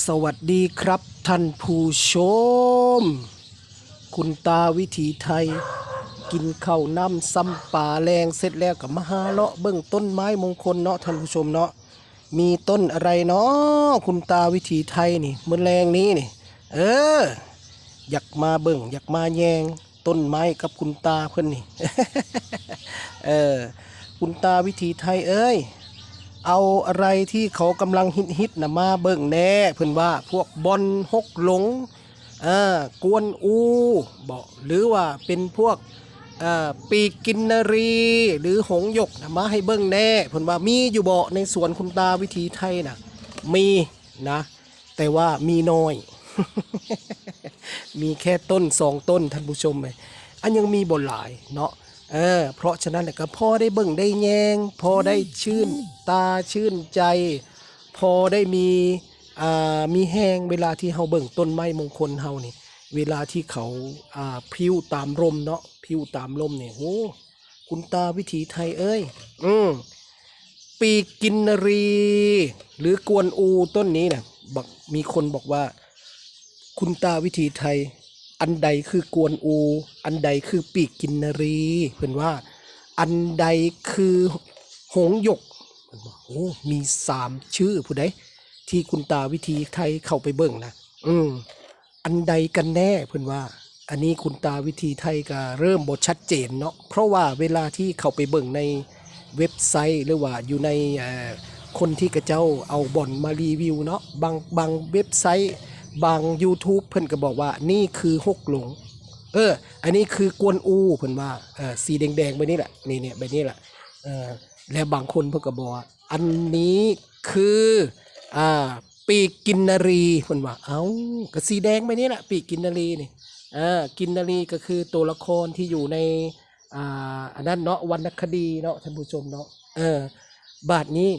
สวัสดีครับท่านผู้ชม คุณตาวิถีไทย กินข้าวน้ำซ้ำป่าแรงเสร็จแล้วกับมหาเลาะเบื้องต้นไม้มงคลเนาะท่านผู้ชมเนาะมีต้นอะไรเนาะคุณตาวิถีไทยนี่เมื่อแรงนี้นี่ เออ อยากมาเบิ่งอยากมาแยงต้นไม้กับคุณตาเพื่อนนี่ เออ คุณตาวิถีไทยเอ้ย เอาอะไรที่เขากำลังฮิตฮิตๆนะมาเบิ่งแน่เพื่อนว่าพวกบอลฮกหลงอ่ากวนอูบอกหรือว่าเป็นพวกอ่อปีกกินนรี หรือหงหยกนะมาให้เบิ่งแน่เพื่อนว่ามีอยู่บ่ในสวนคุณตาวิถีไทยนะมีนะ แต่ว่ามีน้อย มีแค่ต้นสองต้นท่านผู้ชมเลยอันยังมีบ่หลายเนาะ เออเพราะฉะนั้นน่ะก็พอได้เบิ่งได้แยง พอได้ชื่นตาชื่นใจ พอได้มีอ่ามีแห้งเวลาที่เฮาเบิ่งต้นไม้มงคลเฮานี่เวลาที่เขาอ่าพิ้วตามลมเนาะพิ้วตามลมเนี่ยโอ้คุณตาวิถีไทยเอ้ยอืมปีกินนรี หรือกวนอูต้นนี้นะบอกมีคนบอกว่า คุณตาวิถีไทย อันใดคือกวนอู อันใดคือปีกกินนรีเพื่อนว่า อันใดคือหงหยกเพิ่นบอกโอ้มีสามชื่อผู้ใดที่คุณตาวิถีไทยเข้าไปเบิ่งนะอืมอันใดกันแน่เพื่อนว่า อันนี้คุณตาวิธีไทยก็เริ่มบทชัดเจนเนาะเพราะว่าเวลาที่เข้าไปเบิ่งในเว็บไซต์หรือว่าอยู่ในคนที่กระเจ้าเอาบ่อนมารีวิวเนาะบางบางเว็บไซต์ บาง YouTube เพิ่นก็บอกว่านี่คือหกหลง เออ อันนี้คือกวนอูเพิ่นว่าเออสีแดงๆใบนี้แหละนี่เนี่ยใบนี้แหละเออแล้วบางคนเพิ่นก็บอกว่าอันนี้คืออ่าปีกกินนารีเพิ่นว่า เอ้าก็สีแดงใบนี้แหละปีกกินนารีนี่อ่ากินนารีก็คือตัวละครที่อยู่ในอ่าอันนั้นเนาะวรรณคดีเนาะท่านผู้ชมเนาะเออบาทนี้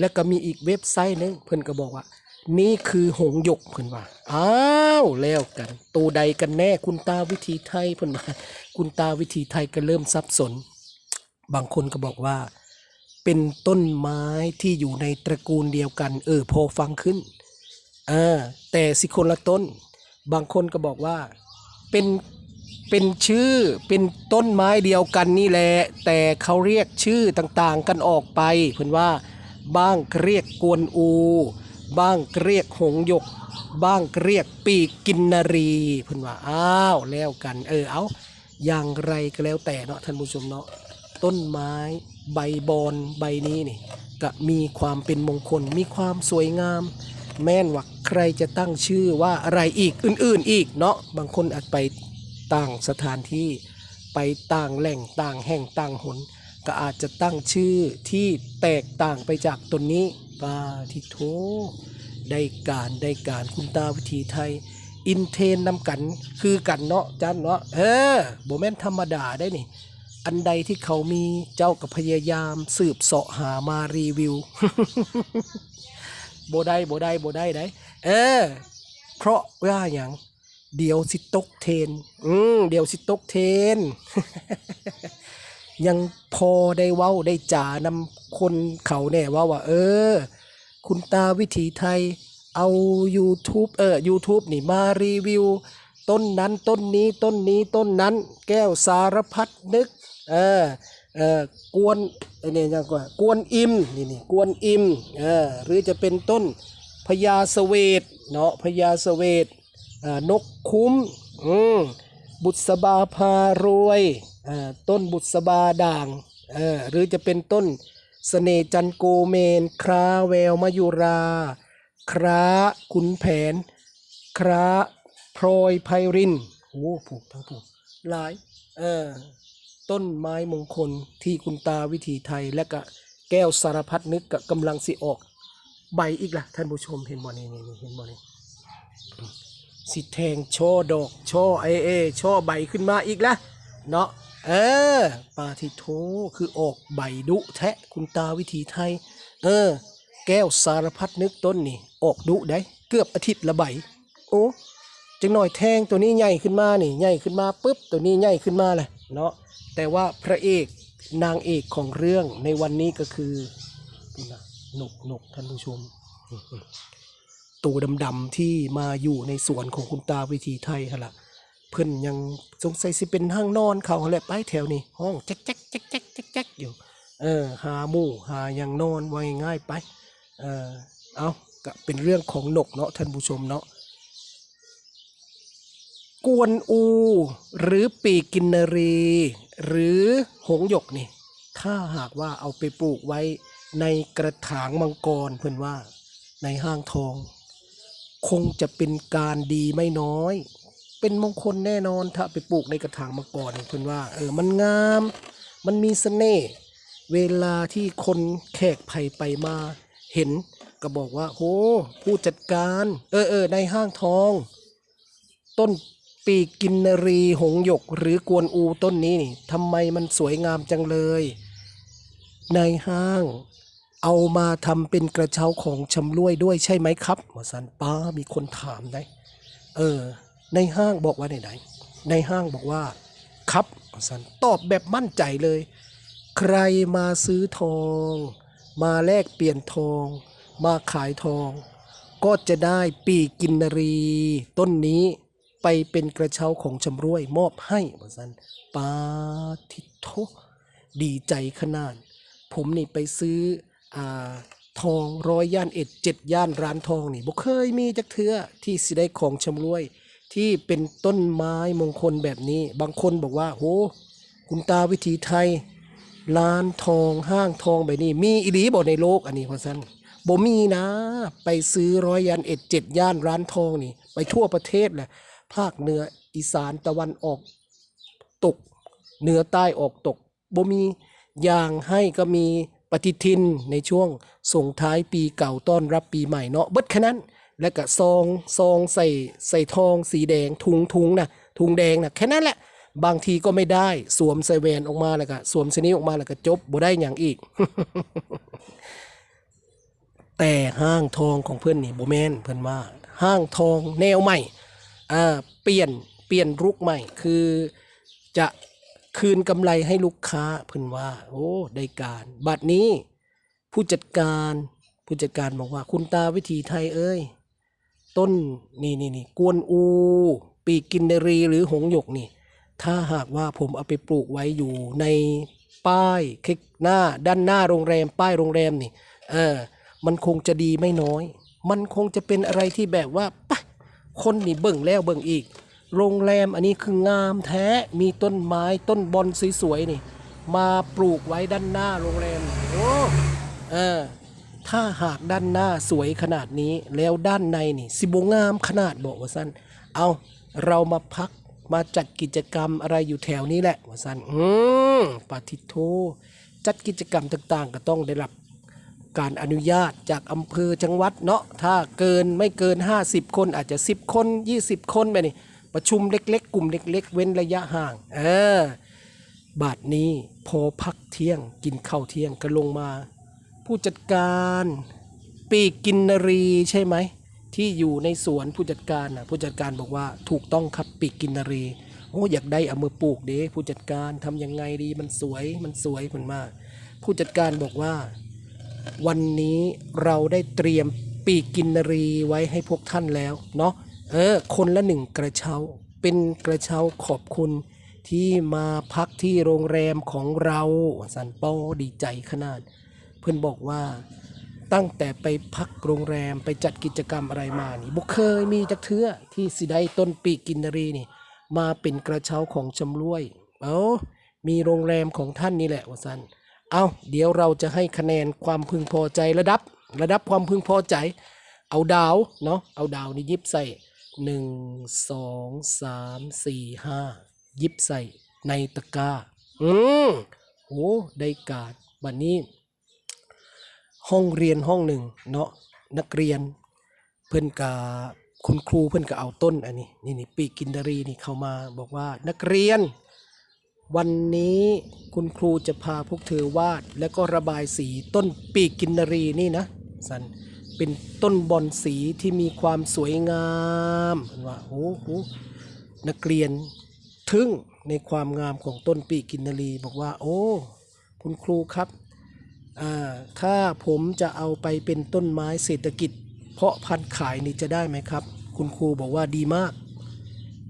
แล้วก็มีอีกเว็บไซต์หนึงเพิ่นก็บอกว่า นี่คือหงหยกเพิ่นว่า อ้าวแล้วกัน ตัวใดกันแน่คุณตาวิธีไทยเพิ่นว่า คุณตาวิธีไทยก็เริ่มสับสน บางคนก็บอกว่า เป็นต้นไม้ที่อยู่ในตระกูลเดียวกัน เออพอฟังขึ้นอ่าแต่สิคนละต้น บางคนก็บอกว่า เป็นเป็นชื่อเป็นต้นไม้เดียวกันนี่แหละแต่เขาเรียกชื่อต่างๆกันออกไปเพิ่นว่าบ้างเรียกกวนอู บ้างเรียกหงยก บ้างเรียกปีกกินนรีเพิ่นว่าอ้าวแล้วกัน เออเอาอย่างไรก็แล้วแต่เนาะท่านผู้ชมเนาะต้นไม้ใบบอนใบนี้นี่ก็มีความเป็นมงคล มีความสวยงาม แม่นว่าใครจะตั้งชื่อว่าอะไรอีกอื่น ๆ อีกเนาะบางคนอาจไปต่างสถานที่ไปต่างแหล่งต่างแห่งต่างหน ก็อาจจะตั้งชื่อที่แตกต่างไปจากตนนี้ ปาทิโทได้การได้การคุณตาวิธีไทย อินเทนนำกันคือกันเนาะจันเนาะเออโบแม่นธรรมดาได้นี่ อันใดที่เขามีเจ้าก็พยายามสืบเสาะหามารีวิวโบได้โบได้โบได้ได้เออ เพราะว่าอย่างเดี๋ยวสิตกเทน อืมเดี๋ยวสิตกเทน ยังพอได้เว้าได้จ่านำคนเขาแน่ว่าว่า เออ คุณตาวิถีไทยเอา YouTube เออ YouTube นี่มารีวิว ต้นนั้นต้นนี้ต้นนี้ต้นนั้น แก้วสารพัดนึก เออเออกวนไอเนี่ยยังกว่ากวนอิมนี่นี่กวนอิมเออหรือจะเป็นต้นพญาเสวตเนาะพญาเสวตอ่านกคุ้ม อืมบุษบาพารวยอ ต้นบุษบาด่างหรือจะเป็นต้นเสน่จันโกเมน คราแววมายุรา คราขุนแผน คราพลอยไพรินโอ้ผูกทั้งผูกหลายเออต้นไม้มงคลที่คุณตาวิถีไทยและก็แก้วสารพัดนึกกับกำลังสิออก ใบอีกล่ะ ท่านผู้ชมเห็นบ่นี่นี่นี่เห็นบ่นี่สิแทงช่อดอกช่อไอเอช่อใบขึ้นมาอีกละเนาะ เออปาทิโทคือออกใบดุแทะคุณตาวิถีไทย เออ แก้วสารพัดนึกต้นนี่ ออกดุได้ เกือบอาทิตย์ละใบ โอ้จังหน่อยแทงตัวนี้ใหญ่ขึ้นมานี่ใหญ่ขึ้นมาปุ๊บตัวนี้ใหญ่ขึ้นมาเลยเนาะแต่ว่าพระเอกนางเอกของเรื่องในวันนี้ก็คือนี่นะนกนกท่านผู้ชมตัวดำๆที่มาอยู่ในสวนของคุณตาวิธีไทยฮะล่ะ เพิ่นยังสงสัยสิเป็นห้างนอนเขาแหละไปแถวนี้ห้องแจ๊กแจ๊กแจ๊กแจ๊กแจ๊กแจ๊กอยู่เออหาหมู่หาอย่างนอนไว้ง่ายไปเออเอาก็เป็นเรื่องของนกเนาะท่านผู้ชมเนาะกวนอู หรือปีกกินนรี หรือหงหยกนี่ ถ้าหากว่าเอาไปปลูกไว้ในกระถางมังกรเพื่อนว่าในห้างทอง คงจะเป็นการดีไม่น้อย เป็นมงคลแน่นอนถ้าไปปลูกในกระถางมังกรเนี่ยเพื่อนว่าเออมันงาม มันมีเสน่ห์เวลาที่คนแขกไผ่ไปมาเห็นก็บอกว่าโหผู้จัดการ เออเออในห้างทอง ต้นปีกกินรีหงหยกหรือกวนอูต้นนี้นี่ทำไมมันสวยงามจังเลย ในห้าง เอามาทำเป็นกระเช้าของชำร่วยด้วยใช่ไหมครับหมอสันป้ามีคนถามได้เออ ในห้างบอกว่าไหนๆในห้างบอกว่า ครับสันตอบแบบมั่นใจเลย ใครมาซื้อทอง มาแลกเปลี่ยนทอง มาขายทอง ก็จะได้ปีกินนรี ต้นนี้ไปเป็นกระเช้าของชำร่วยมอบให้หมอสันปาทิโทดีใจขนาด ผมนี่ไปซื้ออทองร้อยย่านเอ็ดเจ็ดย่านร้านทองนี่บ่เคยมีจักเทือที่สิได้ของชำร่วย ที่เป็นต้นไม้มงคลแบบนี้ บางคนบอกว่าโหคุณตาวิถีไทยร้านทองห้างทองแบบนี้ มีอีหลีบ่ในโลกอันนี้พราะฉะนั้นบ่มีนะ ไปซื้อร้อยยันเอ็ดเจ็ดย่านร้านทองนี่ ไปทั่วประเทศแหละภาคเหนืออีสานตะวันออกตกเหนือใต้ออกตกบ่มีอย่างให้ก็มีปฏิทินในช่วงส่งท้ายปีเก่าต้อนรับปีใหม่เนาะเบิดแค่นั้น แล้วก็ซองซองใส่ใส่ทองสีแดงถุงถุงนะถุงแดงนะแค่นั้นแหละบางทีก็ไม่ได้สวมใส่แหวนออกมาแล้วก็สวมสนิ้วออกมาแล้วก็จบบ่ได้อย่างอีก แต่ห้างทองของเพื่อนนี่โบแมนเพื่อนว่า ห้างทองแนวใหม่อ่าเปลี่ยนเปลี่ยนรุกใหม่ คือจะคืนกำไรให้ลูกค้าเพื่อนว่า โอ้ได้การบัดนี้ผู้จัดการผู้จัดการบอกว่าคุณตาวิถีไทยเอ้ย ต้นนี่นี่นี่กวนอู ปีกินนรีหรือหงหยกนี่ ถ้าหากว่าผมเอาไปปลูกไว้อยู่ในป้ายคลิกหน้าด้านหน้าโรงแรมป้ายโรงแรมนี่เออมันคงจะดีไม่น้อย มันคงจะเป็นอะไรที่แบบว่าปะคนนี่เบิ่งแล้วเบิ่งอีก โรงแรมอันนี้คืองามแท้มีต้นไม้ต้นบอนสวยๆนี่ มาปลูกไว้ด้านหน้าโรงแรมโอ้เออ ถ้าหากด้านหน้าสวยขนาดนี้ แล้วด้านในนี่ สิบงามขนาดบอกว่าสั้นเอาเรามาพักมาจัดกิจกรรมอะไรอยู่แถวนี้แหละว่าสั้นอืมปาทิโทจัดกิจกรรมต่างๆ ก็ต้องได้รับการอนุญาตจากอำเภอจังหวัดเนาะถ้าเกินไม่เกิน 50 คนอาจจะ 10 คน 20 คนไปนี่ประชุมเล็กๆ กลุ่มเล็ก ๆ เว้นระยะห่างเออบาทนี้พอพักเที่ยงกินข้าวเที่ยงก็ลงมา ผู้จัดการปีกกินนรีใช่ไหมที่อยู่ในสวนผู้จัดการนะผู้จัดการบอกว่าถูกต้องครับปีกกินนรีโอ้อยากได้เอามือปลูกเด้ผู้จัดการทำยังไงดีมันสวยมันสวยมันมาก ผู้จัดการบอกว่า วันนี้เราได้เตรียมปีกกินนรีไว้ให้พวกท่านแล้วเนาะเออคนละหนึ่งกระเช้า เป็นกระเช้าขอบคุณที่มาพักที่โรงแรมของเราสันปอดีใจขนาด เพื่อนบอกว่าตั้งแต่ไปพักโรงแรมไปจัดกิจกรรมอะไรมานี่บุเคยมีจักเทือที่สิได้ต้นปีกินนรีนี่ มาเป็นกระเช้าของชำร่วย เอามีโรงแรมของท่านนี่แหละว่าสันเอาเดี๋ยวเราจะให้คะแนนความพึงพอใจระดับ ระดับความพึงพอใจ เอาดาวเนาะเอาดาวนี่ยิบใส่หนึ่งสองสามสี่ห้ายิบใส่ในตะกร้า อืมโอ้ได้การบัดนนี้ ห้องเรียนห้องหนึ่งเนาะนักเรียนเพื่อนกาคุณครูเพื่อนก็เอาต้นอันนี้นี่นี่ปีกกินดารีนี่เข้ามาบอกว่านักเรียน วันนี้คุณครูจะพาพวกเธอวาด แล้วก็ระบายสีต้นปีกกินนารีนี่นะสันเป็นต้นบอนสีที่มีความสวยงามเห็นว่าโอ้โหนักเรียนทึ่งในความงามของต้นปีกกินนารีบอกว่า โอ้ คุณครูครับ ถ้าผมจะเอาไปเป็นต้นไม้เศรษฐกิจ เพาะพันธุ์ขายนี่จะได้ไหมครับ คุณครูบอกว่าดีมาก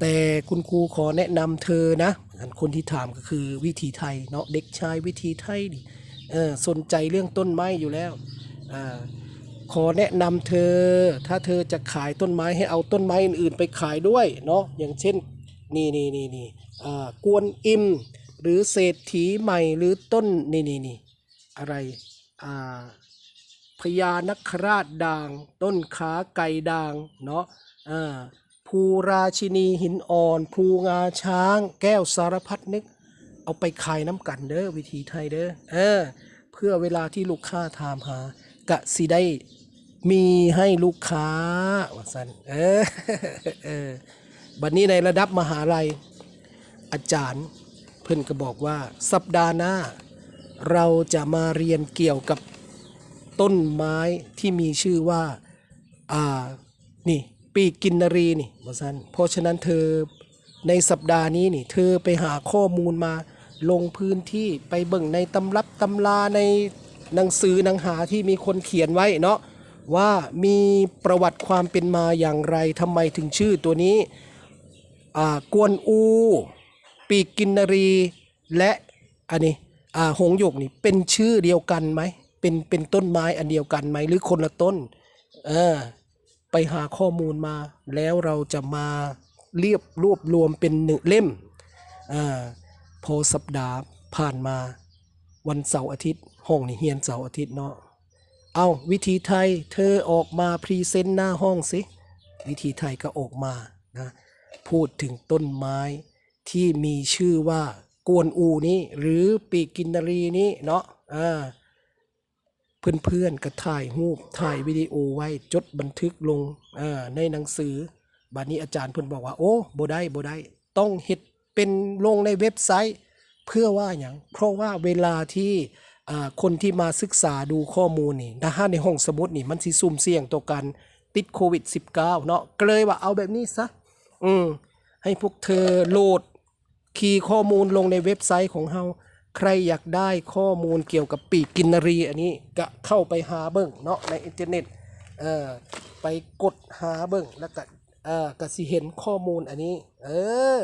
แต่คุณครูขอแนะนำเธอนะคนที่ถามก็คือวิถีไทยเนาะเด็กชายวิถีไทยดิสนใจเรื่องต้นไม้อยู่แล้วอขอแนะนำเธอ ถ้าเธอจะขายต้นไม้ให้เอาต้นไม้อื่นๆ ไปขายด้วยเนาะอย่างเช่นนี่นี่นี่นี่กวนอิม หรือเศรษฐีใหม่หรือต้นนี่นี่นี่ อะไรอ่าพญานคราชด่าง ต้นขาไก่ด่างเนาะอ่าภูราชินีหินอ่อนภูงาช้าง แก้วสารพัดนึก เอาไปขายน้ำกันเด้อวิธีไทยเด้อเออเพื่อเวลาที่ลูกค้าถามหากะสิได้มีให้ลูกค้าว่าสันเออเออบัดนี้ในระดับมหาลัย อาจารย์เพิ่นก็บอกว่าสัปดาห์หน้า เราจะมาเรียนเกี่ยวกับต้นไม้ที่มีชื่อว่า อ่า นี่ ปีกินนรีนี่บอสันเพราะฉะนั้นเธอในสัปดาห์นี้นี่เธอไปหาข้อมูลมาลงพื้นที่ไปเบิ่งในตำรับตำราในหนังสือหนังหาที่มีคนเขียนไว้เนาะว่ามีประวัติความเป็นมาอย่างไรทำไมถึงชื่อตัวนี้อ่ากวนอู ปีกกินนรี และอันนี้ หงหยกนี่เป็นชื่อเดียวกันไหมเป็นเป็นต้นไม้อันเดียวกันไหมหรือคนละต้นเออไปหาข้อมูลมาแล้วเราจะมาเรียบรวบรวมเป็นหนึ่งเล่มอ่าพอสัปดาห์ผ่านมาวันเสาร์อาทิตย์ ห้องนี่เฮียนเสาร์อาทิตย์เนาะเอาวิธีไทยเธอออกมาพรีเซนต์หน้าห้องสิวิธีไทยก็ออกมานะพูดถึงต้นไม้ที่มีชื่อว่า กวนอูนี้ หรือปีกกินนารีนี้เนาะอ่าเพื่อนๆก็ถ่ายรูปถ่ายวิดีโอไว้จดบันทึกลงอ่าในหนังสือบัดนี้อาจารย์เพิ่นบอกว่าโอ้บ่ได้บ่ได้ต้องเฮ็ดเป็นลงในเว็บไซต์เพื่อว่าอย่างเพราะว่าเวลาที่คนที่มาศึกษาดูข้อมูลนี่ถ้าในห้องสมุดนี่มันสิซุ่มเสี่ยงต่อการติดโควิด -19 เนาะก็เลยว่าเอาแบบนี้ซะอืมให้พวกเธอโหลด คีย์ข้อมูลลงในเว็บไซต์ของเฮาใครอยากได้ข้อมูลเกี่ยวกับปีกกินนรี อันนี้ก็เข้าไปหาเบิ่งเนาะในอินเทอร์เน็ตเอ่อไปกดหาเบิ่งแล้วก็เอ่อก็สิเห็นข้อมูลอันนี้ เออ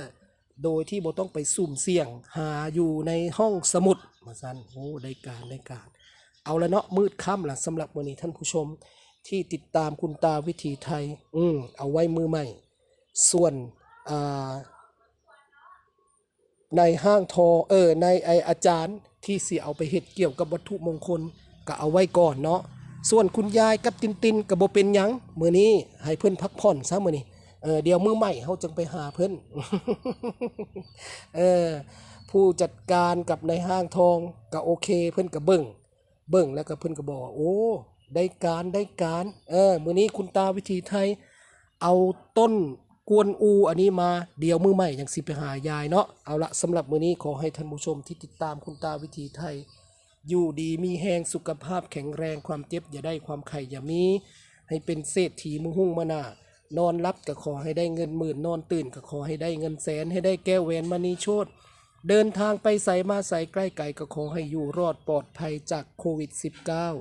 โดยที่บ่ต้องไปสุ่มเสี่ยงหาอยู่ในห้องสมุดมาซันโอ้ได้การได้การ เอาละเนาะมืดค่ำละสำหรับวันนี้ท่านผู้ชมที่ติดตามคุณตาวิถีไทย อืมเอาไว้มือใหม่ ส่วนอ่า ในห้างทอเออในไออาจารย์ที่เสิเอาไปเฮ็ดเกี่ยวกับวัตถุมงคลก็เอาไว้ก่อนเนาะส่วนคุณยายกับตินตินก็บ่เป็นยังมือนี้ให้เพิ่อนพักผ่อนซะมือนี้เออเดี๋ยวมื้อใหม่เฮาจึงไปหาเพิ่อนเออผู้จัดการกับในห้างทองก็โอเคเพิ่อนก็เบิ่งเบิ่งแล้วก็เพิ่อนก็บอกว่าโอ้ได้การได้การเออมือนี้คุณตาวิธีไทยเอาต้น กวนอูอันนี้มาเดียวมือใหม่ยังสิไปหายายเนาะเอาละสำหรับมื้อนี้ขอให้ท่านผู้ชมที่ติดตามคุณตาวิธีไทย อยู่ดีมีแหงสุขภาพแข็งแรงความเจ็บอย่าได้ความไข่อย่ามี ให้เป็นเศรษฐีมุหุ่งมานานอนรับก็ขอให้ได้เงินหมื่นนอนตื่นก็ขอให้ได้เงินแสนให้ได้แก้วแหวนมณีโชตเดินทางไปใส่มาใส่ใกล้ไก่ก็ขอให้อยู่รอดปลอดภัยจากโควิด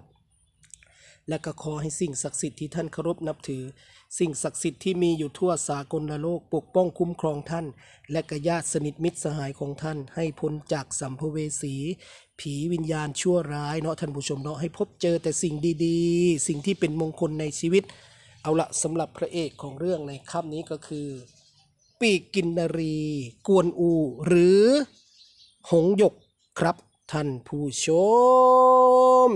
-19 และก็ขอให้สิ่งศักดิ์สิทธิ์ที่ท่านเคารพนับถือ สิ่งศักดิ์สิทธิ์ที่มีอยู่ทั่วสากลโลกปกป้องคุ้มครองท่าน และกญาติสนิทมิตรสหายของท่าน ให้พ้นจากสัมภเวสี ผีวิญญาณชั่วร้ายเนาะท่านผู้ชมเนาะให้พบเจอแต่สิ่งดีๆ สิ่งที่เป็นมงคลในชีวิต เอาละสำหรับพระเอกของเรื่องในค่ำนี้ก็คือ ปีกกินนรี กวนอู หรือ หงหยกครับท่านผู้ชม